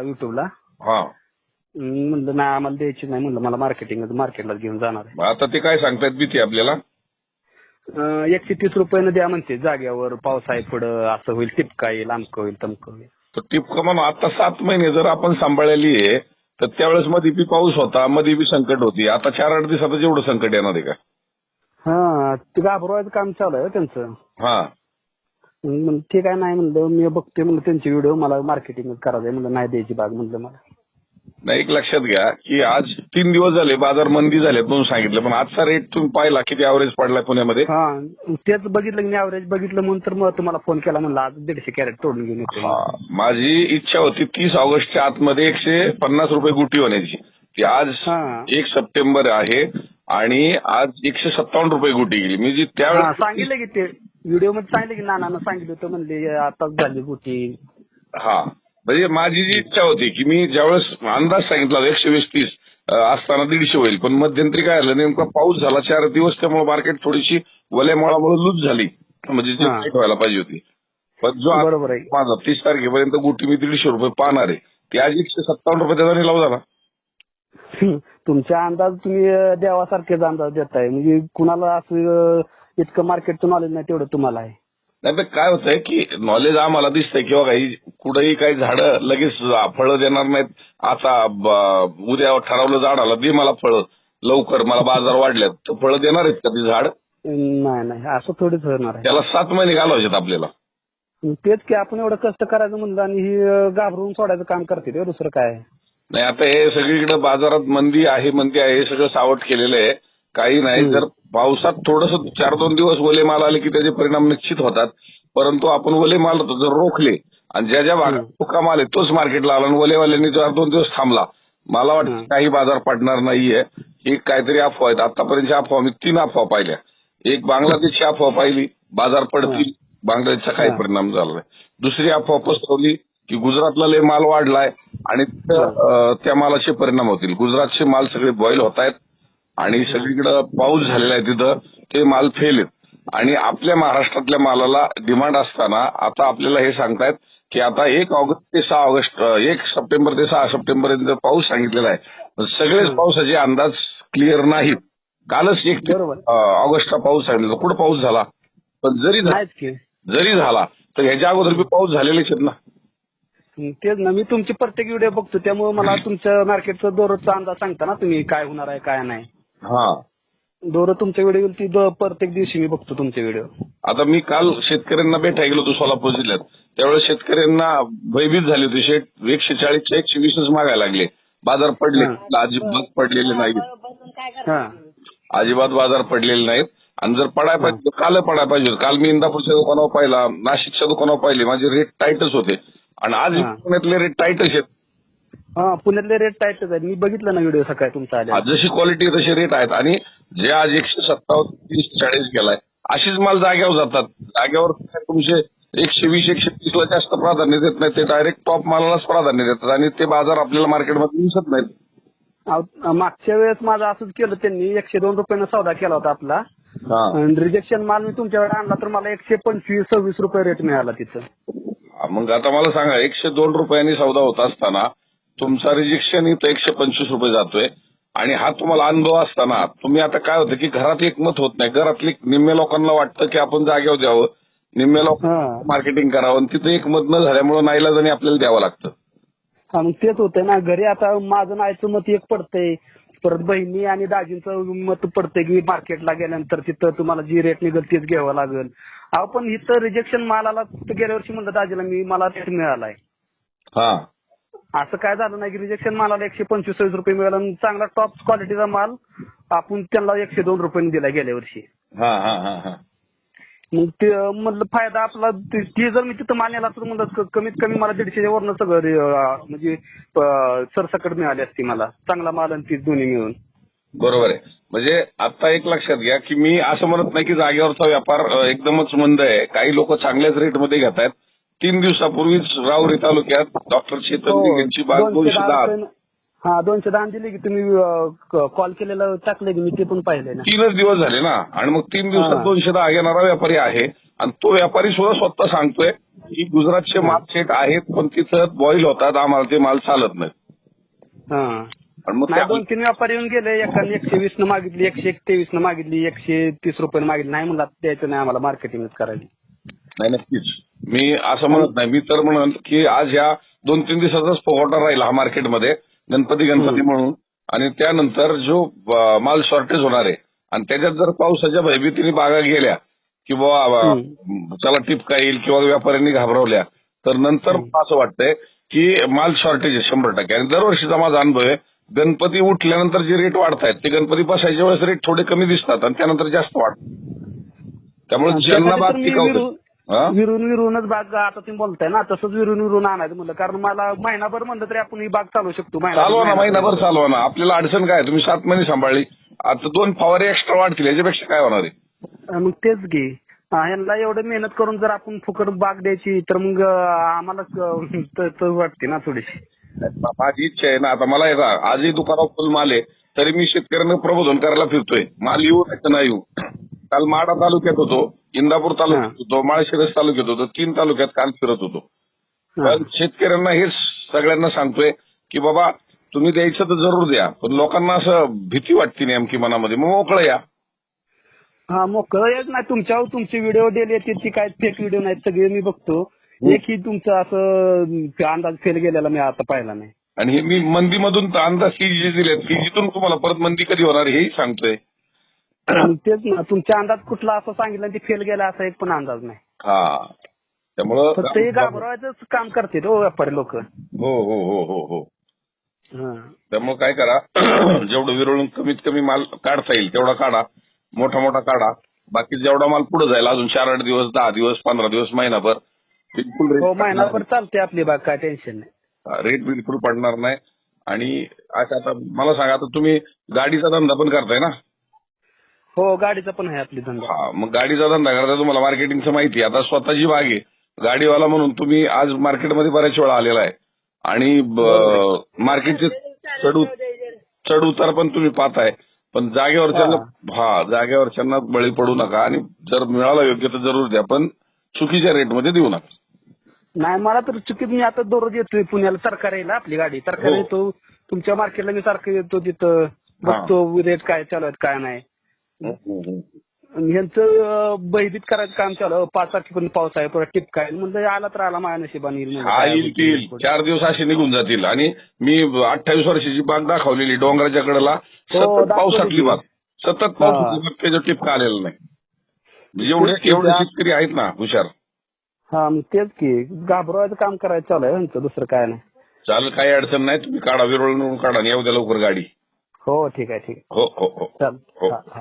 युट्यूबला हा. म्हणलं नाही आम्हाला द्यायची नाही म्हणलं मला मार्केटिंग मार्केटला घेऊन जाणार आहे. आता ते काय सांगतायत भीती आपल्याला? अं, एकशे तीस रुपयानं द्या म्हणते जाग्यावर पाऊस आहे पुढं असं होईल टिपका येईल आमकं होईल तमकं होईल. तर टिपका म्हणून आता सात महिने जर आपण सांभाळलेली आहे तर त्यावेळेस मध्ये बी पाऊस होता मध्ये बी संकट होती. आता चार आठ दिवसातच एवढं संकट येणार आहे का? हा ते घाबरवायचं काम चालू आहे हो त्यांचं. हा. म्हणलं ठीक आहे नाही म्हणलं मी बघते म्हणलं त्यांचे व्हिडिओ मला मार्केटिंग करायचं म्हणलं नाही द्यायची बाग म्हणलं मला. नाही एक लक्षात घ्या की आज तीन दिवस झाले बाजार मंदी झाले म्हणून सांगितलं पण आजचा रेट तुम्ही पाहिला किती ॲव्हरेज पडलाय पुण्यामध्ये? हा तेच बघितलं की ऍव्हरेज बघितलं म्हणून तर मग तुम्हाला फोन केला म्हणलं आज दीडशे कॅरेट तोडून घेऊन येतो हा. माझी इच्छा होती तीस ऑगस्टच्या आतमध्ये एकशे पन्नास रुपये गुटी होण्याची ती आज हा. एक सप्टेंबर आहे आणि आज एकशे सत्तावन्न रुपये गुटी गेली. मी जी हा, त्यावेळेस सांगितलं की ते व्हिडिओमध्ये सांगितलं की नानानं सांगितलं होतं म्हणले आताच झाली गोटी. हा. म्हणजे माझी जी इच्छा होती की मी ज्यावेळेस अंदाज सांगितला होता एकशे वीस तीस असताना दीडशे होईल पण मध्यंतरी काय झालं नेमका पाऊस झाला चार दिवस त्यामुळे मार्केट थोडीशी वल्यामुळामुळे लूज झाली. म्हणजे जी व्हायला पाहिजे होती. पण जो बरोबर आहे. माझा तीस तारखेपर्यंत गुटी मी दीडशे रुपये पाहणार आहे. ती आज एकशे सत्तावन्न रुपये त्याचा निलाव झाला. तुमच्या अंदाज तुम्ही देवासारखेच अंदाज देताय. म्हणजे कुणाला असं इतकं मार्केटचं नॉलेज नाही तेवढं तुम्हाला आहे. नाही तर काय होतंय की नॉलेज आम्हाला दिसतंय किंवा काही कुठेही काही झाडं लगेच फळं देणार नाहीत. आता उद्या ठरवलं झाड आलं दे मला फळं लवकर मला बाजार वाढल्यात तर फळं देणार आहेत का ते झाड? नाही नाही असं थोडीच होणार आहे. त्याला सात महिने घालवायचेत आपल्याला. तेच की आपण एवढं कष्ट करायचं म्हणलं आणि ही घाबरून सोडायचं काम करते ते दुसरं काय. नाही आता हे सगळीकडे बाजारात मंदी आहे मंदी आहे हे सगळं सावट केलेलं आहे. काही नाही. जर पावसात थोडस चार दोन दिवस ओले माल आले की त्याचे परिणाम निश्चित होतात. परंतु आपण ओले माल जर रोखले आणि ज्या ज्या भागात. सुका माल आहे तोच मार्केटला आला आणि ओलेवाल्यांनी चार दोन दिवस थांबला. मला वाटतं. काही बाजार पडणार नाहीये. ही काहीतरी अफवा आहेत. आतापर्यंत अफवा मी तीन अफवा पाहिल्या. एक बांगलादेशची अफवा पाहिली. बाजार पडतील. बांगलादेशचा काही. परिणाम झाला नाही. दुसरी अफवा पसरवली की गुजरातला लय माल वाढलाय आणि त्या मालाचे परिणाम होतील. गुजरातचे माल सगळे बॉईल होत आहेत आणि सगळीकडे पाऊस झालेला आहे तिथं ते माल फेल आहेत. आणि आपल्या महाराष्ट्रातल्या मालाला डिमांड असताना आता आपल्याला हे सांगतायत की आता एक ऑगस्ट ते सहा ऑगस्ट एक सप्टेंबर ते सहा सप्टेंबर पर्यंत पाऊस सांगितलेला आहे. सगळेच पावसाचे अंदाज क्लिअर नाहीत. कालच एक ऑगस्टचा पाऊस सांगितला कुठं पाऊस झाला? पण जरी जरी झाला तर ह्याच्या अगोदर बी पाऊस झालेलेच आहेत ना. तेच ना. मी तुमचे प्रत्येक व्हिडिओ बघतो त्यामुळे मला तुमच्या मार्केटचा दररोजचा अंदाज सांगता ना तुम्ही काय होणार आहे काय नाही. हा. दररोज तुमच्या व्हिडिओ ती दर- प्रत्येक दिवशी मी बघतो तुमचे व्हिडिओ आता मी काल शेतकऱ्यांना भेटायला गेलो होतो सोलापूर जिल्ह्यात. त्यावेळेस शेतकऱ्यांना भयभीत झाली होती. शेत एकशे चाळीसच्या एकशे वीसच मागायला लागले. बाजार पडले. अजिबात पडलेले नाहीत. हा. अजिबात बाजार पडलेले नाहीत. आणि जर पडाय पाहिजे तर काल पडायला पाहिजे होतं. काल मी इंदापूरच्या दुकानावर पाहिला नाशिकच्या दुकानावर पाहिले. माझे रेट टाईटच होते. आणि आज हा. पुण्यातले रेट टाईटच आहेत. हा पुण्यातले रेट टाईटच आहेत. मी बघितलं ना व्हिडिओ सकाळी तुमचा आज जशी क्वालिटी तसे रेट आहेत. आणि जे आज एकशे सत्तावन्न तीस चाळीस गेलाय अशीच माल जाग्यावर जातात. जाग्यावर तुमचे एकशे वीस एकशे तीसला जास्त प्राधान्य देत नाही ते डायरेक्ट टॉप मालालाच प्राधान्य देतात. आणि ते बाजार आपल्याला मार्केटमध्ये दिसत नाहीत. मागच्या वेळेस माझं असंच केलं त्यांनी. एकशे दोन रुपयानं सौदा केला होता आपला. आणि रिजेक्शन माल मी तुमच्याकडे आणला तर मला एकशे पंचवीस सव्वीस रुपये रेट मिळाला तिथं. मग आता मला सांगा एकशे दोन रुपयांनी सौदा होत असताना तुमचा रिजेक्शन इथं एकशे पंचवीस रुपये जातोय. आणि हा तुम्हाला अनुभव असताना तुम्ही आता काय होतं की घरात एकमत होत नाही. घरातली निम्म्या लोकांना वाटतं की आपण जागेवर द्यावं. निम्म्या लोक मार्केटिंग करावं आणि तिथं एकमत न झाल्यामुळे नाईलाजाने आपल्याला द्यावं लागतं. हा मग तेच होतंय ना. घरी आता माझं नायचं मत एक पडतंय. परत बहिणी आणि दाजींचं मत पडतंय की मार्केटला गेल्यानंतर तिथं तुम्हाला जी रेट निघेल तीच घ्यावं लागेल. अहो पण इथं रिजेक्शन मालाला गेल्या वर्षी म्हणलं दाजीला मी मला रेट मिळालाय. हा. असं काय झालं नाही की रिजेक्शन मालाला एकशे पंचवीस रुपये मिळाला आणि चांगला टॉप क्वालिटीचा माल आपण त्यांना एकशे दोन रुपयांनी दिला गेल्या वर्षी. हा हा हा हा. मग ते म्हणलं फायदा आपला ते ते जर मी तिथं मानेला तर म्हणलं क- कमीत कमी मला दीडशेच्या वरनं सगळं रे- अं, म्हणजे अं, सरसकट मिळाली असती मला. चांगला माल आणि ती दोन्ही मिळून. बरोबर आहे. म्हणजे आता एक लक्षात घ्या की मी असं म्हणत नाही की जागेवरचा व्यापार अ, एकदमच मंद आहे. काही लोक चांगल्याच रेटमध्ये घेत आहेत तीन दिवसापूर्वीच राहुरी तालुक्यात डॉक्टर चेतन हो, यांची बाग दोनशे दहा हा दोनशे दहा दिले की तुम्ही कॉल केलेलं टाकले की मी ते पण पाहिलंय ना. तीनच दिवस झाले ना. आणि मग तीन दिवसात हा. दोनशे दहा घेणारा व्यापारी आहे. आणि तो व्यापारी सुद्धा स्वतः सांगतोय की गुजरातचे माल सेट आहेत पण तिथं बॉईल होतात आम्हाला ते माल चालत नाही. हा. आणि मग नाही त्या- दोन तीन व्यापारी येऊन गेले. एकाने एकशे वीस न मागितली एकशे तेवीस न मागितली एकशे तीस रुपये मागितली. नाही म्हणला द्यायचं नाही आम्हाला मार्केटिंगच करायची नाही नक्कीच. मी असं म्हणत नाही. मी तर म्हणत की आज या दोन तीन दिवसाचाच फुगवटा राहिला हा मार्केटमध्ये गणपती गणपती म्हणून. आणि त्यानंतर जो माल शॉर्टेज होणार आहे आणि त्याच्यात जर पावसाच्या भयभीतीने बागा गेल्या की बाबा चला टिपका येईल किंवा व्यापाऱ्यांनी घाबरवल्या तर नंतर मला असं वाटतंय की माल शॉर्टेज आहे शंभर टक्के. आणि दरवर्षीचा माझा अनुभव आहे गणपती उठल्यानंतर जे रेट वाढतायत ते गणपती बसायच्या वेळेस रेट थोडे कमी दिसतात आणि त्यानंतर जास्त वाढतात. त्यामुळे ज्यांना बाग हा? विरून विरूनच बाग आता तुम्ही बोलताय ना तसंच विरून विरून आणायचं म्हणलं. कारण मला महिनाभर म्हणलं तरी आपण ही बाग चालू शकतो चालवा ना महिनाभर चालवा ना. आपल्याला अडचण काय? तुम्ही सात महिने सांभाळली. आता दोन फवारे एक्स्ट्रा वाढतील याच्यापेक्षा काय होणार आहे? मग तेच घे यांना एवढं मेहनत करून जर आपण फुकट बाग द्यायची तर मग आम्हाला वाटते ना थोडीशी. माझी इच्छा आहे ना आता मला आजही दुकानावर फुल माल आहे तरी मी शेतकऱ्यांना प्रबोधन करायला फिरतोय. माल येऊ नाही येऊ? काल माडा तालुक्यात होतो इंदापूर तालुक्यात होतो माळशिरस तालुक्यात होतो तीन तालुक्यात काल फिरत होतो. हा. पण शेतकऱ्यांना हेच सगळ्यांना सांगतोय की बाबा तुम्ही द्यायचं तर जरूर द्या पण लोकांना असं भीती वाटते नेमकी मनामध्ये. मग मोकळं या. हा मोकळं येत नाही. तुमच्यावर तुमचे व्हिडिओ डेली येतील ती काय फेक व्हिडिओ नाहीत सगळे मी बघतो. एकही तुमचं असं अंदाज फेल गेलेला मी आता पाहिला नाही. आणि हे मी मंदीमधून तर अंदाज की जे दिलेत. की जिथून तुम्हाला परत मंदी कधी होणार हेही सांगतोय. तेच ना तुमचा अंदाज कुठला असं सांगितलं ते फेल गेला असा एक पण अंदाज नाही. हा. त्यामुळं हे घाबरवायचंच काम करते हो व्यापारी लोक. हो हो हो हो हो. त्यामुळे काय करा जेवढं विरळून कमीत कमी माल काढता येईल तेवढा काढा मोठा मोठा काढा. बाकी जेवढा माल पुढे जाईल अजून चार आठ दिवस दहा दिवस पंधरा दिवस महिनाभर बिलकुल हो महिनाभर चालते आपली बाग काय टेन्शन नाही. रेट बिलकुल पडणार नाही. आणि आता मला सांगा आता तुम्ही गाडीचा धंदा पण करताय ना? हो गाडीचा पण आहे आपली धंदा. हा मग गाडीचा धंदा करता तुम्हाला मार्केटिंगचं माहिती आहे. आता स्वतःची बाग आहे. गाडीवाला म्हणून तुम्ही आज मार्केटमध्ये बऱ्याच वेळा आलेला आहे. आणि ब- मार्केटचे चढ उत- चढ उतार पण तुम्ही पाहताय. पण जागेवरच्यांना हा. जागेवरच्यांना बळी पडू नका. आणि जर मिळाला योग्य तर जरूर द्या पण चुकीच्या रेटमध्ये देऊ नका. नाही मला तर चुकीत मी आता दररोज येतोय पुण्याला सरकार येईल आपली गाडी. सरकार हो. येतो तुमच्या मार्केटला मी सारखं येतो तिथं. बघतो रेट काय चालू आहेत काय नाही. अं, भयभीत करायचं काम चालू. पाच तारखेपर्यंत पाऊस आहे. परत टिपका येईल म्हणजे आला तर आला माझ्या नशिबाने येईल हा येईल चार दिवस असे निघून जातील. आणि मी अठ्ठावीस वर्षाची बाग दाखवलेली डोंगराच्या कडेला. सतत पावसातली. बाग सतत बाग त्याच्या टिपका आलेला नाही. म्हणजे एवढे की एवढे शेतकरी आहेत ना हुशार. हा मग तेच की. घाबरवायचं काम करायचं चालू आहे ह्यांचं. दुसरं काय नाही. चालेल काही अडचण नाही. तुम्ही काढा विरळून काढा आणि येऊ द्या लवकर गाडी. हो ठीक आहे ठीक आहे. हो हो हो. हो. हा हा.